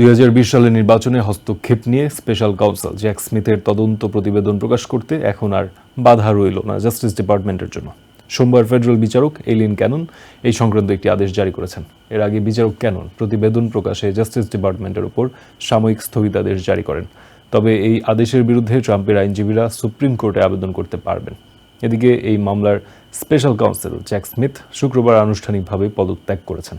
দুই হাজার বিশ সালের নির্বাচনে হস্তক্ষেপ নিয়ে স্পেশাল কাউন্সিল। জ্যাক স্মিথের তদন্ত প্রতিবেদন প্রকাশ করতে এখন আর বাধা রইল না জাস্টিস ডিপার্টমেন্টের জন্য। সোমবার ফেডারেল বিচারক এলিন ক্যানন এই সংক্রান্ত একটি আদেশ জারি করেছেন। এর আগে বিচারক ক্যানন প্রতিবেদন প্রকাশে জাস্টিস ডিপার্টমেন্টের উপর সাময়িক স্থগিতাদেশ জারি করেন। তবে এই আদেশের বিরুদ্ধে ট্রাম্পের আইনজীবীরা সুপ্রিম কোর্টে আবেদন করতে পারবেন। এদিকে এই মামলার স্পেশাল কাউন্সিল জ্যাক স্মিথ শুক্রবার আনুষ্ঠানিকভাবে পদত্যাগ করেছেন।